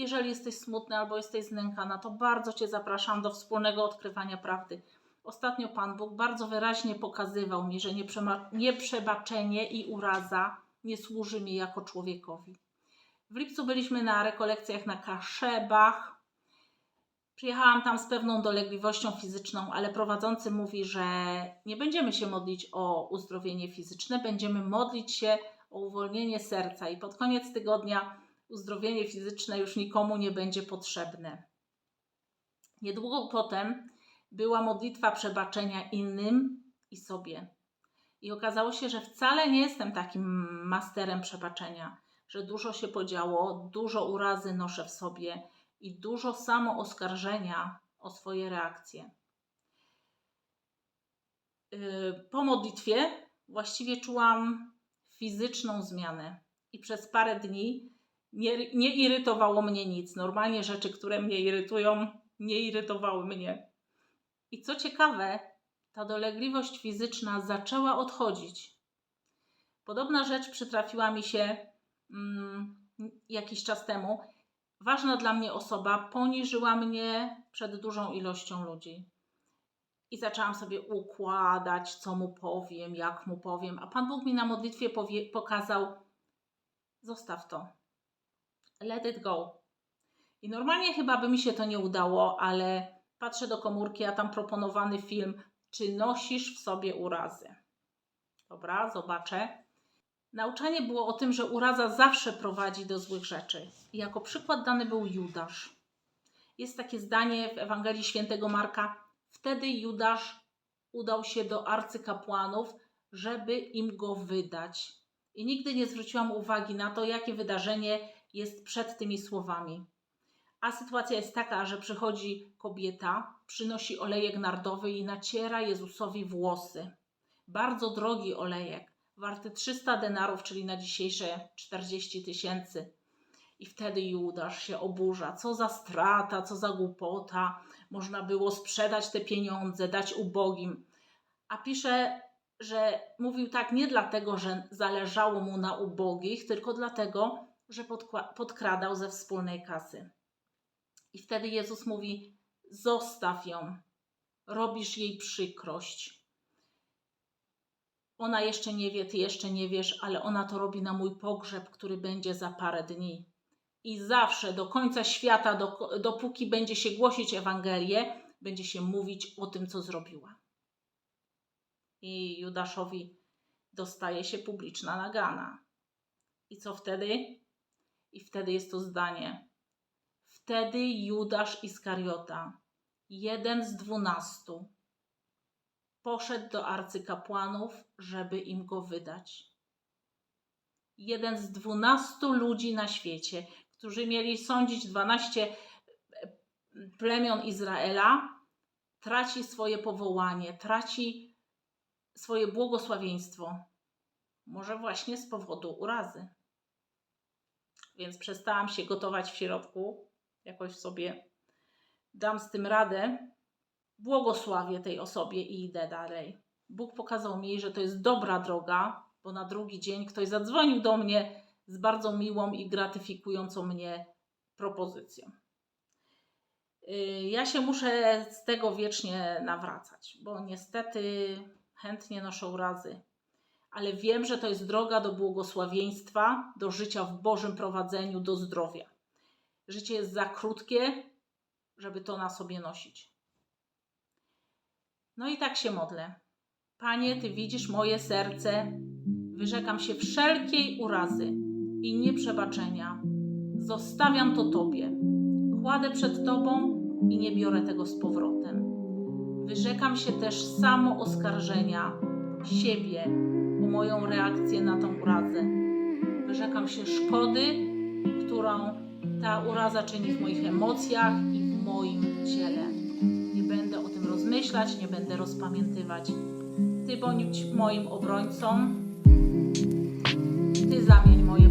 Jeżeli jesteś smutny albo jesteś znękana, to bardzo Cię zapraszam do wspólnego odkrywania prawdy. Ostatnio Pan Bóg bardzo wyraźnie pokazywał mi, że nieprzebaczenie i uraza nie służy mi jako człowiekowi. W lipcu byliśmy na rekolekcjach na Kaszebach. Przyjechałam tam z pewną dolegliwością fizyczną, ale prowadzący mówi, że nie będziemy się modlić o uzdrowienie fizyczne, będziemy modlić się o uwolnienie serca i pod koniec tygodnia uzdrowienie fizyczne już nikomu nie będzie potrzebne. Niedługo potem była modlitwa przebaczenia innym i sobie. I okazało się, że wcale nie jestem takim masterem przebaczenia, że dużo się podziało, dużo urazy noszę w sobie i dużo samo oskarżenia o swoje reakcje. Yy, Po modlitwie właściwie czułam fizyczną zmianę i przez parę dni nie, nie irytowało mnie nic. Normalnie rzeczy, które mnie irytują, nie irytowały mnie. I co ciekawe, ta dolegliwość fizyczna zaczęła odchodzić. Podobna rzecz przytrafiła mi się mm, jakiś czas temu. Ważna dla mnie osoba poniżyła mnie przed dużą ilością ludzi. I zaczęłam sobie układać, co mu powiem, jak mu powiem. A Pan Bóg mi na modlitwie powie, pokazał: zostaw to. Let it go. I normalnie chyba by mi się to nie udało, ale patrzę do komórki, a tam proponowany film, czy nosisz w sobie urazy. Dobra, zobaczę. Nauczanie było o tym, że uraza zawsze prowadzi do złych rzeczy. I jako przykład dany był Judasz. Jest takie zdanie w Ewangelii Świętego Marka. Wtedy Judasz udał się do arcykapłanów, żeby im go wydać. I nigdy nie zwróciłam uwagi na to, jakie wydarzenie jest przed tymi słowami. A sytuacja jest taka, że przychodzi kobieta, przynosi olejek nardowy i naciera Jezusowi włosy. Bardzo drogi olejek, warty 300 denarów, czyli na dzisiejsze 40 tysięcy. I wtedy Judasz się oburza. Co za strata, co za głupota. Można było sprzedać te pieniądze, dać ubogim. A pisze, że mówił tak nie dlatego, że zależało mu na ubogich, tylko dlatego, że podkradał ze wspólnej kasy. I wtedy Jezus mówi: Zostaw ją, robisz jej przykrość. Ona jeszcze nie wie, ty jeszcze nie wiesz, ale ona to robi na mój pogrzeb, który będzie za parę dni. I zawsze do końca świata, do, dopóki będzie się głosić Ewangelię, będzie się mówić o tym, co zrobiła. I Judaszowi dostaje się publiczna nagana. I co wtedy? I wtedy jest to zdanie. Wtedy Judasz Iskariota, jeden z dwunastu, poszedł do arcykapłanów, żeby im go wydać. Jeden z dwunastu ludzi na świecie, którzy mieli sądzić dwanaście plemion Izraela, traci swoje powołanie, traci swoje błogosławieństwo. Może właśnie z powodu urazy. Więc przestałam się gotować w środku, jakoś sobie dam z tym radę, błogosławię tej osobie i idę dalej. Bóg pokazał mi, że to jest dobra droga, bo na drugi dzień ktoś zadzwonił do mnie z bardzo miłą i gratyfikującą mnie propozycją. Yy, Ja się muszę z tego wiecznie nawracać, bo niestety chętnie noszę urazy, ale wiem, że to jest droga do błogosławieństwa, do życia w Bożym prowadzeniu, do zdrowia. Życie jest za krótkie, żeby to na sobie nosić. No i tak się modlę. Panie, Ty widzisz moje serce, wyrzekam się wszelkiej urazy i nieprzebaczenia. Zostawiam to Tobie. Kładę przed Tobą i nie biorę tego z powrotem. Wyrzekam się też samo oskarżenia siebie moją reakcję na tą urazę. Wyrzekam się szkody, którą ta uraza czyni w moich emocjach i w moim ciele. Nie będę o tym rozmyślać, nie będę rozpamiętywać. Ty bądź moim obrońcą. Ty zamień moje